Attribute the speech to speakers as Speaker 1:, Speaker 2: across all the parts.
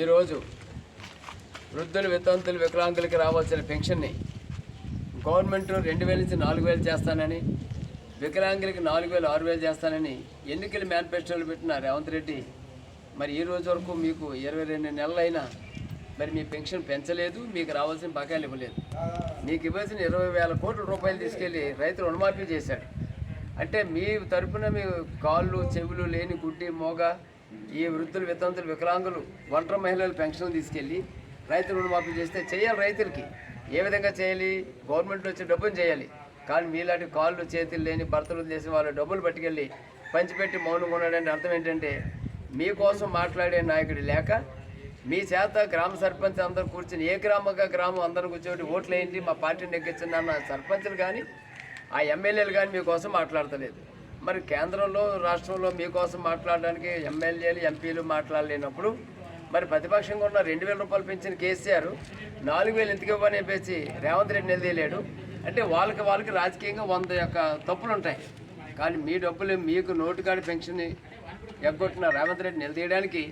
Speaker 1: ఈరోజు వృద్ధులు వితంతులు వికలాంగులకి రావాల్సిన పెన్షన్ని గవర్నమెంట్ రెండు వేల నుంచి నాలుగు వేలు చేస్తానని వికలాంగులకి నాలుగు వేలు ఆరు వేలు చేస్తానని ఎన్నికల మేనిఫెస్టోలు పెట్టిన రేవంత్ రెడ్డి మరి ఈ రోజు వరకు మీకు ఇరవై రెండు నెలలైనా మరి మీ పెన్షన్ పెంచలేదు మీకు రావాల్సిన బకాయిలు ఇవ్వలేదు. మీకు ఇవ్వాల్సిన ఇరవై వేల కోట్ల రూపాయలు తీసుకెళ్ళి రైతు రుణమాఫీ చేశాడు. అంటే మీ తరపున మీ కాళ్ళు చెవులు లేని గుడ్డి మోగ ఈ వృద్ధులు వితంతులు వికలాంగులు ఒంటరి మహిళలు పెన్షన్ తీసుకెళ్ళి రైతు రుణమాఫీ చేస్తే చేయాలి రైతులకి. ఏ విధంగా చేయాలి? గవర్నమెంట్లో వచ్చి డబ్బులు చేయాలి. కానీ మీలాంటి కాళ్ళు చేతులు లేని భర్తలు చేసిన వాళ్ళు డబ్బులు పట్టుకెళ్ళి పంచిపెట్టి మౌనంగా ఉన్నాడంటే అర్థం ఏంటంటే మీకోసం మాట్లాడే నాయకుడు లేక మీ చేత గ్రామ సర్పంచ్ అందరూ కూర్చొని ఏ గ్రామంగా గ్రామం అందరూ కూర్చోబెట్టి ఓట్లు ఏంటి మా పార్టీని నెగ్గించండి అన్న సర్పంచులు కానీ ఆ ఎమ్మెల్యేలు కానీ మీకోసం మాట్లాడతలేదు. మరి కేంద్రంలో రాష్ట్రంలో మీకోసం మాట్లాడడానికి ఎమ్మెల్యేలు ఎంపీలు మాట్లాడలేనప్పుడు మరి ప్రతిపక్షంగా ఉన్న రెండు వేల రూపాయలు పెంచిన కేసీఆర్ నాలుగు వేలు ఎందుకు ఇవ్వని చెప్పేసి రేవంత్ రెడ్డి నిలదీయలేడు. అంటే వాళ్ళకి వాళ్ళకి రాజకీయంగా వంద యొక్క తప్పులు ఉంటాయి కానీ మీ డబ్బులు మీకు నోటుకాడి పెన్షన్ ఎగ్గొట్టిన రేవంత్ రెడ్డి నిలదీయడానికి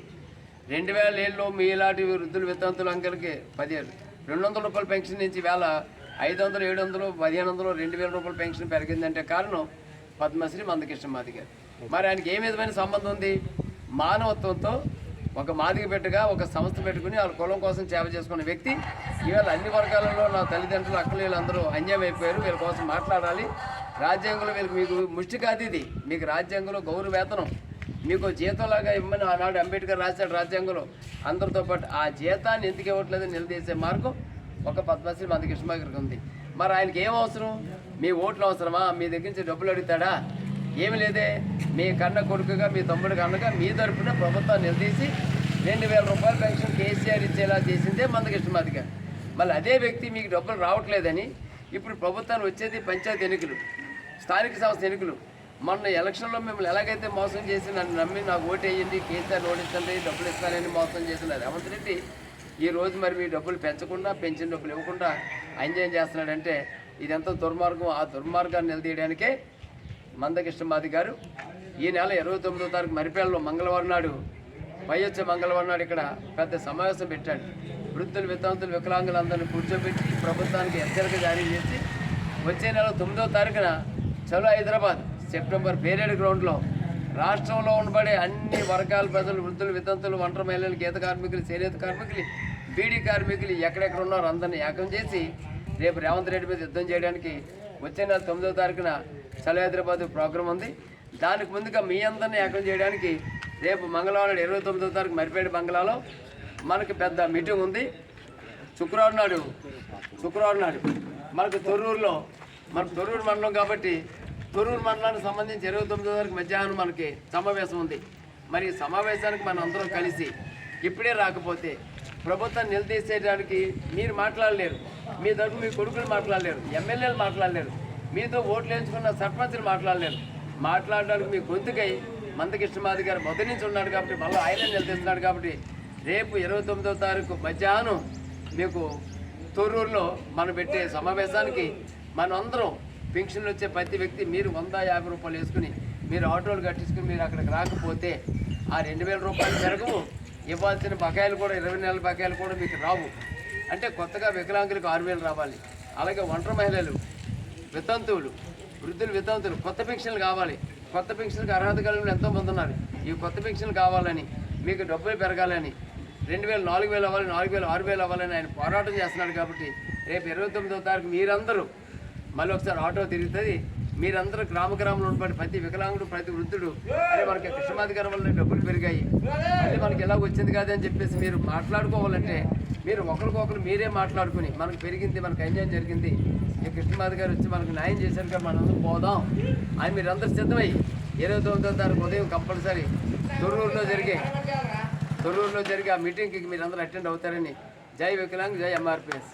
Speaker 1: రెండు వేల ఏళ్ళలో మీలాంటి వృద్ధులు వితంతులు అంకెలకి పదిహేను రెండు వందల రూపాయల పెన్షన్ నుంచి వేళ ఐదు వందలు ఏడు వందలు పదిహేను వందలు రెండు వేల రూపాయల పెన్షన్ పెరిగిందంటే కారణం పద్మశ్రీ మందకృష్ణ మాదిగ. మరి ఆయనకి ఏ విధమైన సంబంధం ఉంది? మానవత్వంతో ఒక మాదిగ బిడ్డగా ఒక సంస్థ పెట్టుకుని వాళ్ళ కులం కోసం సేవ చేసుకున్న వ్యక్తి. ఇవాళ అన్ని వర్గాలలో నా తల్లిదండ్రులు అక్కలు వీళ్ళందరూ అన్యాయం అయిపోయారు వీళ్ళ కోసం మాట్లాడాలి. రాజ్యాంగంలో వీళ్ళకి మీకు ముష్టి కాదు ఇది. మీకు రాజ్యాంగంలో గౌరవ వేతనం మీకు జీతంలాగా ఇమ్మని ఆనాడు అంబేద్కర్ రాశాడు రాజ్యాంగంలో. అందరితో పాటు ఆ జీతాన్ని ఎందుకు ఇవ్వట్లేదని నిలదీసే మార్గం ఒక పద్మశ్రీ మంది కృష్ణమాగిరికి ఉంది. మరి ఆయనకి ఏం అవసరం? మీ ఓట్లు అవసరమా? మీ దగ్గర నుంచి డబ్బులు అడుగుతాడా? ఏమి లేదే. మీ కన్న కొడుకుగా మీ తమ్ముడు కన్నగా మీ తరఫున ప్రభుత్వం నిలదీసి రెండు వేల రూపాయల పెన్షన్ కేసీఆర్ ఇచ్చేలా చేసిందే మందకృష్ణమాది గారు మళ్ళీ అదే వ్యక్తి మీకు డబ్బులు రావట్లేదని ఇప్పుడు ప్రభుత్వాన్ని వచ్చేది పంచాయతీ ఎన్నికలు స్థానిక సంస్థ ఎన్నికలు. మొన్న ఎలక్షన్లో మిమ్మల్ని ఎలాగైతే మోసం చేసి నన్ను నమ్మి నాకు ఓటు వేయండి కేసీఆర్ ఓడిస్తానని డబ్బులు ఇస్తానని మోసం చేసిన రేవంత్ రెడ్డి ఈ రోజు మరి మీ డబ్బులు పెంచకుండా పెంచిన డబ్బులు ఇవ్వకుండా అన్యాయం చేస్తున్నాడంటే ఇదంతా దుర్మార్గం. ఆ దుర్మార్గాన్ని నిలదీయడానికే మందకృష్ణమాది గారు ఈ నెల ఇరవై తొమ్మిదో తారీఖు మరిపేళ్ళలో మంగళవారం నాడు పై వచ్చే మంగళవారం నాడు ఇక్కడ పెద్ద సమావేశం పెట్టాడు. వృద్ధులు వితంతులు వికలాంగులందరినీ కూర్చోబెట్టి ప్రభుత్వానికి హెచ్చరిక జారీ చేసి వచ్చే నెల తొమ్మిదో తారీఖున చలో హైదరాబాద్ సెప్టెంబర్ పేరేడు గ్రౌండ్లో రాష్ట్రంలో ఉండబడే అన్ని వర్గాల ప్రజలు వృద్ధులు వితంతులు ఒంటరి మహిళలు గీత కార్మికులు చేనేత కార్మికులు బీడీ కార్మికులు ఎక్కడెక్కడ ఉన్నారో అందరిని ఏకం చేసి రేపు రేవంత్ రెడ్డి మీద యుద్ధం చేయడానికి వచ్చే నెల తొమ్మిదో తారీఖున చలో హైదరాబాద్ ప్రోగ్రాం ఉంది. దానికి ముందుగా మీ అందరిని ఏకం చేయడానికి రేపు మంగళవారం ఇరవై తొమ్మిదో తారీఖు మరిపేట బంగ్లాలో మనకి పెద్ద మీటింగ్ ఉంది. శుక్రవారం నాడు శుక్రవారం నాడు మనకు తొర్రూరులో మనకు తొర్రూరు మండలం కాబట్టి తొర్రూరు మండలానికి సంబంధించి ఇరవై తొమ్మిదో తారీఖు మధ్యాహ్నం మనకి సమావేశం ఉంది. మరి సమావేశానికి మనం అందరం కలిసి ఇప్పుడే రాకపోతే ప్రభుత్వం నిలదీసేయడానికి మీరు మాట్లాడలేరు. మీ తరపు మీ కొడుకులు మాట్లాడలేరు ఎమ్మెల్యేలు మాట్లాడలేరు మీతో ఓట్లు వేయించుకున్న సర్పంచ్లు మాట్లాడలేరు. మాట్లాడడానికి మీ గొంతుకై మందకృష్ణమాది గారు మొదటి నుంచి ఉన్నాడు కాబట్టి మళ్ళీ ఆయన నిలదీస్తున్నాడు కాబట్టి రేపు ఇరవై తొమ్మిదో తారీఖు మధ్యాహ్నం మీకు తొర్రూరులో మనం పెట్టే సమావేశానికి మనందరం పెన్షన్లు వచ్చే ప్రతి వ్యక్తి మీరు వంద యాభై రూపాయలు వేసుకుని మీరు ఆటోలు కట్టించుకుని మీరు అక్కడికి రాకపోతే ఆ రెండు వేల రూపాయలు పెరగవు ఇవ్వాల్సిన బకాయిలు కూడా ఇరవై నెలల బకాయిలు కూడా మీకు రావు. అంటే కొత్తగా వికలాంగులకు ఆరు వేలు రావాలి. అలాగే ఒంటరి మహిళలు వితంతువులు వృద్ధులు వితంతులు కొత్త పెన్షన్లు కావాలి. కొత్త పెన్షన్కి అర్హత కలిగిన ఎంతో మంది ఉన్నారు. ఈ కొత్త పెన్షన్లు కావాలని మీకు డబ్బులు పెరగాలని రెండు వేలు నాలుగు వేలు అవ్వాలి నాలుగు వేలు ఆరు వేలు అవ్వాలని ఆయన పోరాటం చేస్తున్నాడు కాబట్టి రేపు ఇరవై తొమ్మిదో తారీఖు మీరందరూ మళ్ళీ ఒకసారి ఆటో తిరుగుతుంది. మీరందరూ గ్రామ గ్రామంలో ఉన్నటువంటి ప్రతి వికలాంగుడు ప్రతి వృద్ధుడు అరే మనకి కృష్ణమాధికారం వల్ల డబ్బులు పెరిగాయి. మళ్ళీ మనకి ఎలా వచ్చింది కాదని చెప్పేసి మీరు మాట్లాడుకోవాలంటే మీరు ఒకరికొకరు మీరే మాట్లాడుకుని మనకు పెరిగింది మనకు ఎంజాయ్ జరిగింది. ఈ కృష్ణమాధి గారు వచ్చి మనకు న్యాయం చేశారు కదా మనందరం పోదాం. అని మీరు అందరు సిద్ధమై ఇరవై తొమ్మిదో తారీఖు ఉదయం కంపల్సరీ తొర్రూరులో జరిగే తొర్రూరులో జరిగే ఆ మీటింగ్కి మీరందరూ అటెండ్ అవుతారని. జై వికలాంగ్ జై ఎంఆర్పిఎస్